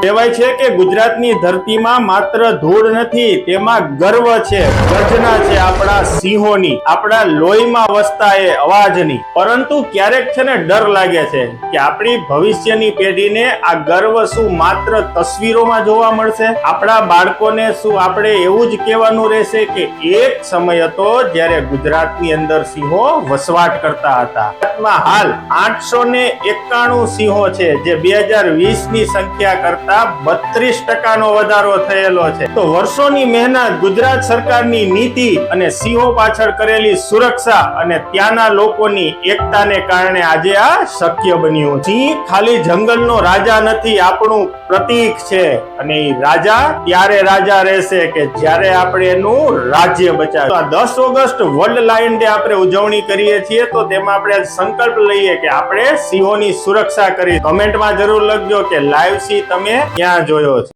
કહેવાય છે કે ગુજરાતની ધરતીમાં માત્ર ધૂળ નથી, તેમાં ગર્વ છે, ગર્જના છે આપણા સિંહોની, આપણા લોહીમાં વસતા એ અવાજની. પરંતુ ક્યારેક છે ને ડર લાગે છે કે આપણી ભવિષ્યની પેઢીને આ ગર્વ શું માત્ર તસવીરોમાં જોવા મળશે? આપણા બાળકોને શું આપણે એવું જ કહેવાનું રહેશે કે એક સમય હતો જ્યારે ગુજરાતની અંદર સિંહો વસવાટ કરતા હતા? હાલ આઠસો ને એકાણું સિંહો છે, જે બે હજાર વીસની સંખ્યા કરતા બત્રીસ ટકાનો વધારો થયેલો છે. તો વર્ષોની મહેનત ગુજરાત સરકારની નીતિ અને સિંહો પાછળ કરેલી સુરક્ષા અને ત્યાંના લોકોની એકતાને કારણે આજે આ શક્ય બન્યું. સિંહ ખાલી જંગલનો રાજા નથી, આપણું પ્રતીક છે. અને એ રાજા ત્યારે રાજા રહેશે કે જ્યારે આપણે એનું રાજ્ય બચાવ આ દસ ઓગસ્ટ વર્લ્ડ લાયન ડે આપણે ઉજવણી કરીએ છીએ, તો તેમાં આપણે સંકલ્પ લઈએ કે આપણે સિંહોની સુરક્ષા કરી કમેન્ટમાં જરૂર લખજો કે લાઈવ સિંહ તમે ક્યાં જોયો છે.